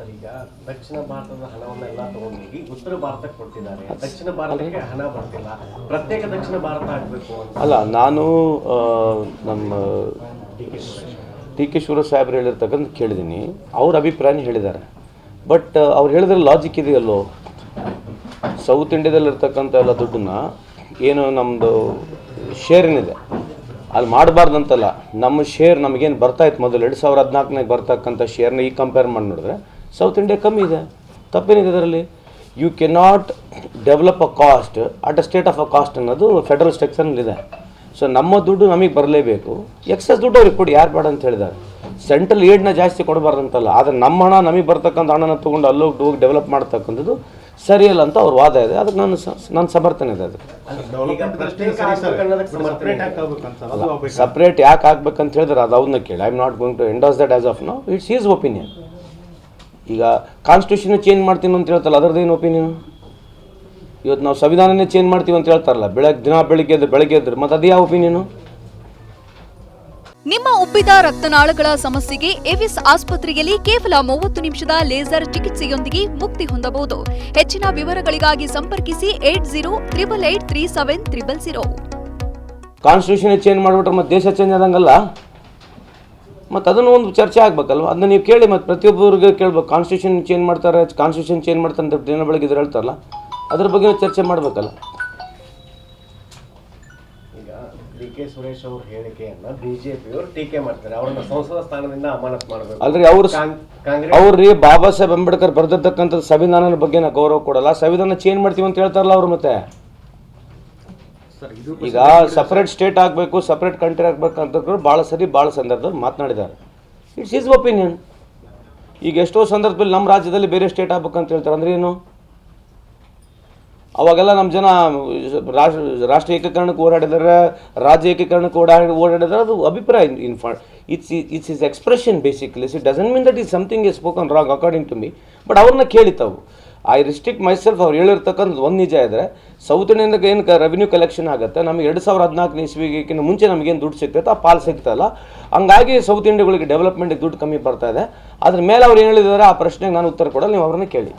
Sir ಈಗ ದಕ್ಷಿಣ ಭಾರತದ ಹಣವನ್ನೆಲ್ಲ ತಗೊಂಡೋಗಿ ಉತ್ತರ ಭಾರತಕ್ಕೆ ಕೊಡ್ತಿದ್ದಾರೆ. ದಕ್ಷಿಣ ಭಾರತಕ್ಕೆ ಹಣ ಬರ್ತಿಲ್ಲ. ಪ್ರತ್ಯೇಕ ದಕ್ಷಿಣ ಭಾರತ ಆಗಬೇಕು ಅಲ್ಲ ನಾನು ನಮ್ಮ D K Suresh T K Shivaraj ಸಾಹೇಬ್ರು ಹೇಳಿರ್ತಕ್ಕಂಥ ಕೇಳಿದ್ದೀನಿ. ಅವ್ರ ಅಭಿಪ್ರಾಯ ಹೇಳಿದ್ದಾರೆ. ಬಟ್ ಅವ್ರು ಹೇಳಿದ್ರೆ ಲಾಜಿಕ್ ಇದೆಯಲ್ಲೋ? ಸೌತ್ ಇಂಡಿಯಾದಲ್ಲಿರ್ತಕ್ಕಂಥ ಎಲ್ಲ ದುಡ್ಡನ್ನ ಏನು ನಮ್ಮದು ಶೇರ್ ಏನಿದೆ? ಅಲ್ಲಿ ಮಾಡಬಾರ್ದಂತಲ್ಲ. ನಮ್ಮ ಶೇರ್ ನಮಗೇನು ಬರ್ತಾಯಿತ್ತು ಮೊದಲು? ಎರಡು ಸಾವಿರದ ಹದಿನಾಲ್ಕನಾಗ ಬರ್ತಕ್ಕಂಥ ಶೇರ್ನ ಈಗ ಕಂಪೇರ್ ಮಾಡಿ ನೋಡಿದ್ರೆ ಸೌತ್ ಇಂಡಿಯಾ ಕಮ್ಮಿ ಇದೆ. ತಪ್ಪೇನಿದೆ ಅದರಲ್ಲಿ you cannot develop a cost at a state of a cost ಅನ್ನೋದು ಫೆಡರಲ್ ಸ್ಟ್ರಕ್ಚರ್ನಲ್ಲಿದೆ ಸೊ ನಮ್ಮ ದುಡ್ಡು ನಮಗೆ ಬರಲೇಬೇಕು. ಎಕ್ಸಸ್ ದುಡ್ಡು ಅವ್ರಿಗೆ ಕೊಡಿ ಯಾರು ಬೇಡ ಅಂತ ಹೇಳಿದ್ದಾರೆ. ಸೆಂಟ್ರಲ್ ಏಡ್ನ ಜಾಸ್ತಿ ಕೊಡಬಾರ್ದಂತಲ್ಲ ಆದರೆ ನಮ್ಮ ಹಣ ನಮಗೆ ಬರ್ತಕ್ಕಂಥ ಹಣನ ತೊಗೊಂಡು ಅಲ್ಲೋಗಿ ಹೋಗಿ ಡೆವಲಪ್ ಮಾಡ್ತಕ್ಕಂಥದ್ದು ಸರಿಯಲ್ಲ ಅಂತ ಅವ್ರ ವಾದ ಇದೆ. ಅದಕ್ಕೆ ನಾನು ಸ- ನನ್ನ ಸಮರ್ಥನೆ ಇದೆ ಅದಕ್ಕೆ. ಸಪ್ರೇಟ್ ಯಾಕೆ ಆಗ್ಬೇಕಂತ ಹೇಳಿದ್ರೆ ಅದು ಅವ್ನ ಕೇಳಿ. I am not going to endorse that as of no it's is opinion ಈಗ ಕಾನ್ಸ್ಟಿಟ್ಯೂಷನ್ ಚೇಂಜ್ ಮಾಡ್ತೀನಿ ಅಂತ ಹೇಳ್ತಾರಲ್ಲ ಅದರದ್ದೇನು ಒಪಿನಿಯನ್ ಇವತ್ತು ನಾವು ಸಂವಿಧಾನನೇ ಚೇಂಜ್ ಮಾಡ್ತೀವಿ ಅಂತ ಹೇಳ್ತಾರಲ್ಲ ಬೆಳಗ್ಗೆ ದಿನ ಬೆಳಿಗ್ಗೆ ಎದ್ದು ಬೆಳಗ್ಗೆ ಎದ್ರೆ ಮತ್ತು ಅದು ಯಾವ ಒಪಿನಿಯನು ನಿಮ್ಮ ಉಬ್ಬಿದ ರಕ್ತನಾಳಗಳ ಸಮಸ್ಯೆಗೆ ಎವಿಸ್ ಆಸ್ಪತ್ರೆಯಲ್ಲಿ ಕೇವಲ ಮೂವತ್ತು ನಿಮಿಷದ ಲೇಸರ್ ಚಿಕಿತ್ಸೆಯೊಂದಿಗೆ ಮುಕ್ತಿ ಹೊಂದಬಹುದು. ಹೆಚ್ಚಿನ ವಿವರಗಳಿಗಾಗಿ ಸಂಪರ್ಕಿಸಿ eight zero triple eight three seven triple zero. Constitution change ಮಾಡಿಬಿಟ್ರೆ ಮತ್ತೆ ದೇಶ ಚೇಂಜ್ ಆದಂಗಲ್ಲ? ಮತ್ತು ಅದನ್ನು ಒಂದು ಚರ್ಚೆ ಆಗಬೇಕಲ್ವ? ಅದನ್ನ ನೀವು ಕೇಳಿ ಮತ್ತು ಪ್ರತಿಯೊಬ್ಬರಿಗೆ ಕೇಳ್ಬೇಕು. ಕಾನ್ಸ್ಟಿಟ್ಯೂಷನ್ ಚೇಂಜ್ ಮಾಡ್ತಾರೆ ಕಾನ್ಸ್ಟಿಟ್ಯೂಷನ್ ಚೇಂಜ್ ಮಾಡ್ತಾರೆ ಅಂತ ದಿನ ಬೆಳಗ್ಗೆ ಇದ್ರೆ ಹೇಳ್ತಾರಲ್ಲ ಅದ್ರ ಬಗ್ಗೆ ಚರ್ಚೆ ಮಾಡಬೇಕಲ್ಲ. ಈಗ ಡಿ ಕೆ ಸುರೇಶ್ ಅವ್ರ ಹೇಳಿಕೆಯನ್ನ ಬಿಜೆಪಿಯವರು ಟೀಕೆ ಮಾಡ್ತಾರೆ. ಅವರನ್ನ ಸಂಸದ ಸ್ಥಾನದಿಂದ ಅಮಾನತ್ ಮಾಡಬೇಕು. ಅಲ್ರಿ ಅವ್ರು ಅವ್ರಿ ಬಾಬಾ ಸಾಹೇಬ್ ಅಂಬೇಡ್ಕರ್ ಬರೆದಿರ್ತಕ್ಕಂಥ ಸಂವಿಧಾನದ ಬಗ್ಗೆ ಗೌರವ ಕೊಡಲ್ಲ. ಸಂವಿಧಾನ ಚೇಂಜ್ ಮಾಡ್ತೀವಿ ಅಂತ ಹೇಳ್ತಾರಲ್ಲ ಅವ್ರು ಮತ್ತೆ. ಈಗ ಸಪ್ರೇಟ್ ಸ್ಟೇಟ್ ಆಗಬೇಕು ಸಪ್ರೇಟ್ ಕಂಟ್ರಿ ಆಗಬೇಕು ಅಂತ ಭಾಳ ಸರಿ ಭಾಳ ಸಂದರ್ಭದಲ್ಲಿ ಮಾತನಾಡಿದ್ದಾರೆ ಇಟ್ಸ್ ಈಸ್ ಒಪಿನಿಯನ್ ಈಗ ಎಷ್ಟೋ ಸಂದರ್ಭದಲ್ಲಿ ನಮ್ಮ ರಾಜ್ಯದಲ್ಲಿ ಬೇರೆ ಸ್ಟೇಟ್ ಆಗ್ಬೇಕಂತ ಹೇಳ್ತಾರೆ. ಅಂದ್ರೆ ಏನು? ಅವಾಗೆಲ್ಲ ನಮ್ಮ ಜನ ರಾಷ್ಟ್ರ ರಾಷ್ಟ್ರ ಏಕೀಕರಣಕ್ಕೆ ಓಡಾಡಿದರೆ ರಾಜ್ಯ ಏಕೀಕರಣಕ್ಕೆ ಓಡಾಡಿ ಓಡಾಡಿದರೆ ಅದು ಅಭಿಪ್ರಾಯ ಇನ್ ಫಾ it's it's is expression basically it doesn't mean that is something is spoken wrong according to me but ಅವ್ರನ್ನ ಕೇಳಿತಾವು ಐ ರಿಸ್ಟ್ರಿಕ್ಟ್ ಮೈಸೆಲ್ಫ್ ಅವ್ರು ಹೇಳಿರ್ತಕ್ಕಂಥ ಒಂದು ನಿಜ ಇದ್ರೆ ಸೌತ್ ಇಂಡಿಯನ್ಗೆ ಏನು ರೆವಿನ್ಯೂ ಕಲೆಕ್ಷನ್ ಆಗುತ್ತೆ, ನಮಗೆ ಎರಡು ಸಾವಿರದ ಹದಿನಾಲ್ಕನೇ ಇಸ್ವಿಗಿಂತ ಮುಂಚೆ ನಮಗೇನು ದುಡ್ಡು ಸಿಗ್ತೈತೆ, ಆ ಪಾಲ್ ಸಿಗ್ತಲ್ಲ ಹಂಗಾಗಿ ಸೌತ್ ಇಂಡಿಯಾಗಳಿಗೆ ಡೆವಲಪ್ಮೆಂಟಿಗೆ ದುಡ್ಡು ಕಮ್ಮಿ ಬರ್ತಾ ಇದೆ. ಅದ್ರ ಮೇಲೆ ಅವ್ರು ಏನು ಹೇಳಿದ್ದಾರೆ, ಆ ಪ್ರಶ್ನೆಗೆ ನಾನು ಉತ್ತರ ಕೊಡಲ್ಲ, ನೀವು ಅವ್ರನ್ನ ಕೇಳಿ.